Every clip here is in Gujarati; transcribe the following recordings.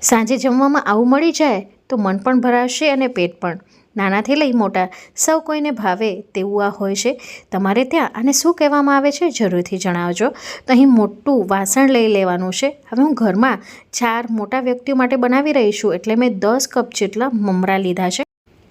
સાંજે જમવામાં આવું મળી જાય તો મન પણ ભરાશે અને પેટ પણ. નાનાથી લઈ મોટા સૌ કોઈને ભાવે તેવું આ હોય છે. તમારે ત્યાં આને શું કહેવામાં આવે છે જરૂરથી જણાવજો. તો અહીં મોટું વાસણ લઈ લેવાનું છે. હવે હું ઘરમાં ચાર મોટા વ્યક્તિઓ માટે બનાવી રહી છું એટલે મેં દસ કપ જેટલા મમરા લીધા છે.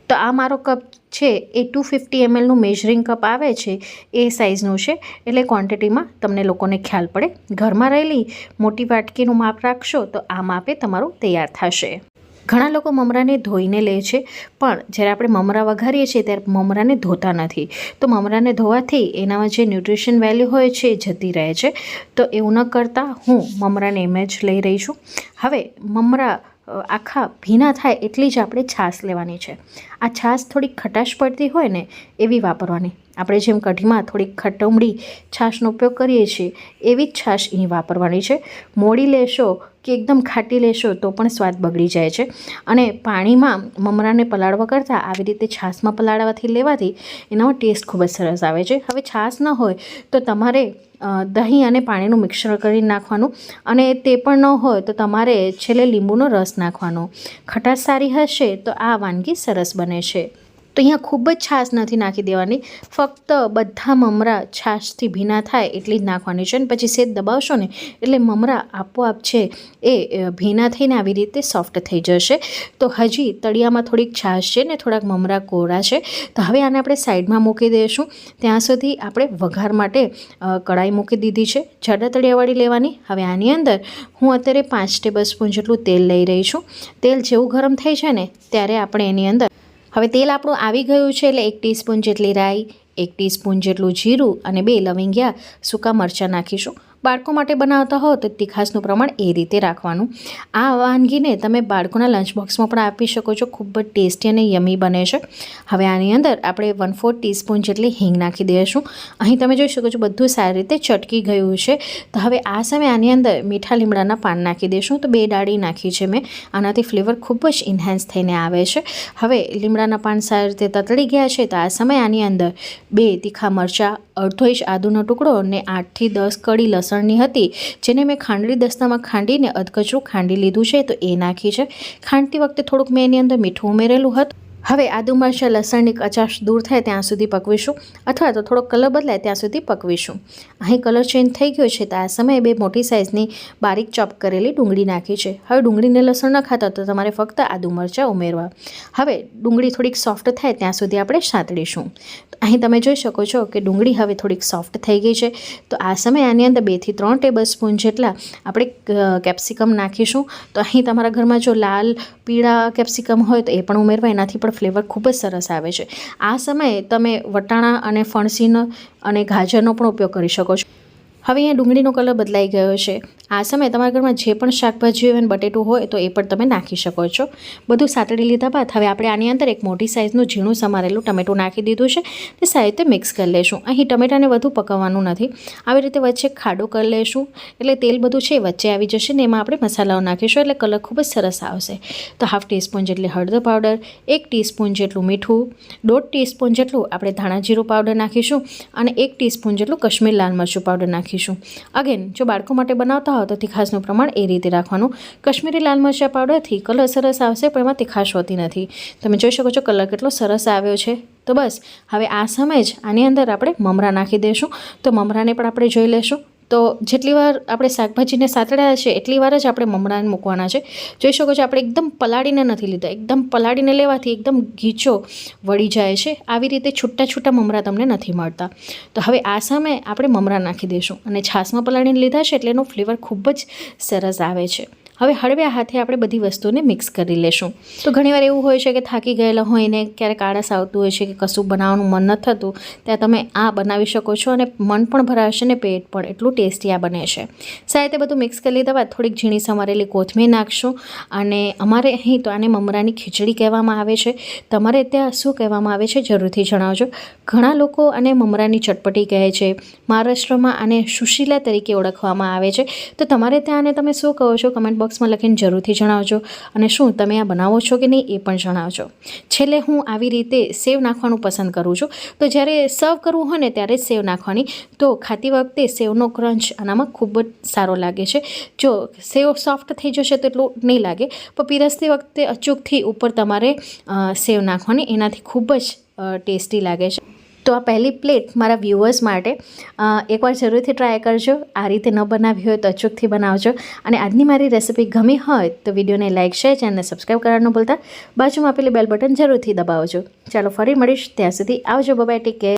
તો આ મારો કપ છે, એ ટુ ફિફ્ટી એમએલનું મેઝરિંગ કપ આવે છે, એ સાઇઝનું છે, એટલે ક્વોન્ટિટીમાં તમને લોકોને ખ્યાલ પડે. ઘરમાં રહેલી મોટી વાટકીનું માપ રાખશો તો આ માપે તમારું તૈયાર થશે. ઘણા લોકો મમરાને ધોઈને લે છે, પણ જ્યારે આપણે મમરા વઘારીએ છીએ ત્યારે મમરાને ધોતા નથી. તો મમરાને ધોવાથી એનામાં જે ન્યુટ્રિશન વેલ્યુ હોય છે એ જતી રહે છે. તો એવું ન કરતાં હું મમરાને એમ જ લઈ રહી છું. હવે મમરા આખા ભીના થાય એટલી જ આપણે છાશ લેવાની છે. આ છાશ થોડીક ખટાશ પડતી હોય ને, એવી વાપરવાની. આપણે જેમ કઢીમાં થોડીક ખટમડી છાશનો ઉપયોગ કરીએ છીએ, એવી જ છાશ અહીં વાપરવાની છે. મોડી લેશો કે એકદમ ખાટી લેશો તો પણ સ્વાદ બગડી જાય છે. અને પાણીમાં મમરાને પલાળવા કરતાં આવી રીતે છાશમાં પલાળવાથી લેવાથી એનામાં ટેસ્ટ ખૂબ જ સરસ આવે છે. હવે છાશ ન હોય તો તમારે દહીં અને પાણીનું મિક્સર કરી નાખવાનું અને તે પણ ન હોય તો તમારે છેલ્લે લીંબુનો રસ નાખવાનો. ખટાશ સારી હશે તો આ વાનગી સરસ બને છે. તો અહીંયા ખૂબ જ છાશ નથી નાખી દેવાની. ફક્ત બધા મમરા છાશથી ભીના થાય એટલી જ નાખવાની છે અને પછી સેજ દબાવશો ને એટલે મમરા આપોઆપ છે એ ભીના થઈને આવી રીતે સોફ્ટ થઈ જશે. તો હજી તળિયામાં થોડીક છાશ છે ને થોડાક મમરા કોરા છે. તો હવે આને આપણે સાઈડમાં મૂકી દઈશું ત્યાં સુધી આપણે વઘાર માટે કઢાઈ મૂકી દીધી છે. જાડા તળિયાવાળી લેવાની. હવે આની અંદર હું અત્યારે પાંચ ટેબલ સ્પૂન જેટલું તેલ લઈ રહી છું. તેલ જેવું ગરમ થઈ છે ને ત્યારે આપણે એની અંદર હવે તેલ આપણું આવી ગયું છે એટલે એક ટીસ્પૂન જેટલી રાઈ, એક ટીસ્પૂન જેટલું જીરું અને બે લવિંગિયા સૂકા મરચાં નાખીશું. બાળકો માટે બનાવતા હો તો તીખાસનું પ્રમાણ એ રીતે રાખવાનું. આ વાનગીને તમે બાળકોના લંચ બોક્સમાં પણ આપી શકો છો. ખૂબ જ ટેસ્ટી અને યમી બને છે. હવે આની અંદર આપણે વન ફોર ટીસ્પૂન જેટલી હિંગ નાખી દઈશું. અહીં તમે જોઈ શકો છો બધું સારી રીતે ચટકી ગયું છે. તો હવે આ સમયે આની અંદર મીઠા લીમડાના પાન નાખી દઈશું. તો બે ડાળી નાખી છે મેં. આનાથી ફ્લેવર ખૂબ જ ઇન્હાન્સ થઈને આવે છે. હવે લીમડાના પાન સારી રીતે તતળી ગયા છે. તો આ સમયે આની અંદર બે તીખા મરચાં અડધો ઇંચ આદુનો ટુકડો અને આઠથી દસ કડી લસણની હતી, જેને મેં ખાંડડી દસ્તામાં ખાંડીને અધકચરું ખાંડી લીધું છે, તો એ નાખી છે. ખાંડતી વખતે થોડુંક મેં એની અંદર મીઠું ઉમેરેલું હતું. હવે આદુ મરચાં, લસણની કચાશ દૂર થાય ત્યાં સુધી પકવીશું અથવા તો થોડોક કલર બદલાય ત્યાં સુધી પકવીશું. અહીં કલર ચેન્જ થઈ ગયો છે તો આ સમયે બે મોટી સાઇઝની બારીક ચોપ કરેલી ડુંગળી નાખી છે. હવે ડુંગળીને લસણ ન ખાતા તો તમારે ફક્ત આદુ મરચાં ઉમેરવા. હવે ડુંગળી થોડીક સોફ્ટ થાય ત્યાં સુધી આપણે સાંતળીશું. અહીં તમે જોઈ શકો છો કે ડુંગળી હવે થોડીક સોફ્ટ થઈ ગઈ છે. તો આ સમયે આની અંદર બેથી ત્રણ ટેબલ સ્પૂન જેટલા આપણે કેપ્સિકમ નાખીશું. તો અહીં તમારા ઘરમાં જો લાલ, પીળા કેપ્સિકમ હોય તો એ પણ ઉમેરવા, એનાથી પણ ફ્લેવર ખૂબ જ સરસ આવે છે. આ સમયે તમે વટાણા અને ફણસીનો અને ગાજરનો પણ ઉપયોગ કરી શકો છો. હવે અહીંયા ડુંગળીનો કલર બદલાઈ ગયો છે. આ સમયે તમારા ઘરમાં જે પણ શાકભાજી હોય અને બટેટું હોય તો એ પણ તમે નાખી શકો છો. બધું સાતડી લીધા બાદ હવે આપણે આની અંદર એક મોટી સાઇઝનું ઝીણું સમારેલું ટમેટું નાખી દીધું છે. તે સારી રીતે મિક્સ કરી લેશું. અહીં ટમેટાને વધુ પકવવાનું નથી. આવી રીતે વચ્ચે ખાડો કરી લેશું. એટલે તેલ બધું છે વચ્ચે આવી જશે ને એમાં આપણે મસાલાઓ નાખીશું. એટલે કલર ખૂબ જ સરસ આવશે. તો હાફ ટીસ્પૂન જેટલી હળદર પાવડર, એક ટીસ્પૂન જેટલું મીઠું, દોઢ ટીસ્પૂન જેટલું આપણે ધાણા પાવડર નાખીશું અને એક ટીસ્પૂન જેટલું કશ્મીર લાલ મરચું પાવડર નાખીશું. અગેન જો બાળકો માટે બનાવતા હોય તો તીખાશનું પ્રમાણ એ રીતે રાખવાનું. કશ્મીરી લાલ મરચાં પાવડરથી કલર સરસ આવશે, પણ એમાં તીખાશ હોતી નથી. તમે જોઈ શકો છો કલર કેટલો સરસ આવ્યો છે. તો બસ, હવે આ સમય જ આની અંદર આપણે મમરા નાખી દઈશું. તો મમરાને પણ આપણે જોઈ લેશું. તો જેટલી વાર આપણે શાકભાજીને સાતડ્યા છે એટલી વાર જ આપણે મમરાને મૂકવાના છે. જોઈ શકો છો, આપણે એકદમ પલાળીને નથી લીધા. એકદમ પલાળીને લેવાથી એકદમ ગીચો વળી જાય છે. આવી રીતે છૂટા છૂટા મમરા તમને નથી મળતા. તો હવે આ સામે આપણે મમરા નાખી દઈશું અને છાશમાં પલાળીને લીધા છે એટલે એનો ફ્લેવર ખૂબ જ સરસ આવે છે. હવે હળવ્યા હાથે આપણે બધી વસ્તુને મિક્સ કરી લેશું. તો ઘણીવાર એવું હોય છે કે થાકી ગયેલા હોય ને ક્યારેક આળસ આવતું હોય છે કે કશું બનાવવાનું મન ન થતું, ત્યાં તમે આ બનાવી શકો છો અને મન પણ ભરાશે ને પેટ પણ એટલું ટેસ્ટી આ બને છે. સાહેબ બધું મિક્સ કરી લીધા બાદ થોડીક ઝીણી સમારેલી કોથમીર નાખશું અને અમારે અહીં તો આને મમરાની ખીચડી કહેવામાં આવે છે. તમારે ત્યાં શું કહેવામાં આવે છે જરૂરથી જણાવજો. ઘણા લોકો આને મમરાની ચટપટી કહે છે. મહારાષ્ટ્રમાં આને સુશીલા તરીકે ઓળખવામાં આવે છે. તો તમારે ત્યાં આને તમે શું કહો છો? કમેન્ટ બોક્સ બોક્સમાં લખીને જરૂરથી જણાવજો અને શું તમે આ બનાવો છો કે નહીં એ પણ જણાવજો. છેલ્લે હું આવી રીતે સેવ નાખવાનું પસંદ કરું છું. તો જ્યારે સર્વ કરવું હોય ને ત્યારે સેવ નાખવાની. તો ખાતી વખતે સેવનો ક્રંચ આનામાં ખૂબ જ સારો લાગે છે. જો સેવ સોફ્ટ થઈ જશે તો એટલું નહીં લાગે. પણ પીરસતી વખતે અચૂકથી ઉપર તમારે સેવ નાખવાની. એનાથી ખૂબ જ ટેસ્ટી લાગે છે. તો આ પહેલી પ્લેટ મારા વ્યૂઅર્સ માટે એકવાર જરૂરથી ટ્રાય કરજો. આ રીતે ન બનાવી હોય તો અચૂકથી બનાવજો. અને આજની મારી રેસિપી ગમી હોય તો વિડીયોને લાઇક શેર ચેનલને સબસ્ક્રાઈબ કરવાનું ભૂલતા. બાજુમાં આપેલી બેલ બટન જરૂરથી દબાવજો. ચાલો ફરી મળીશ. ત્યાં સુધી આવજો. Bye-bye take care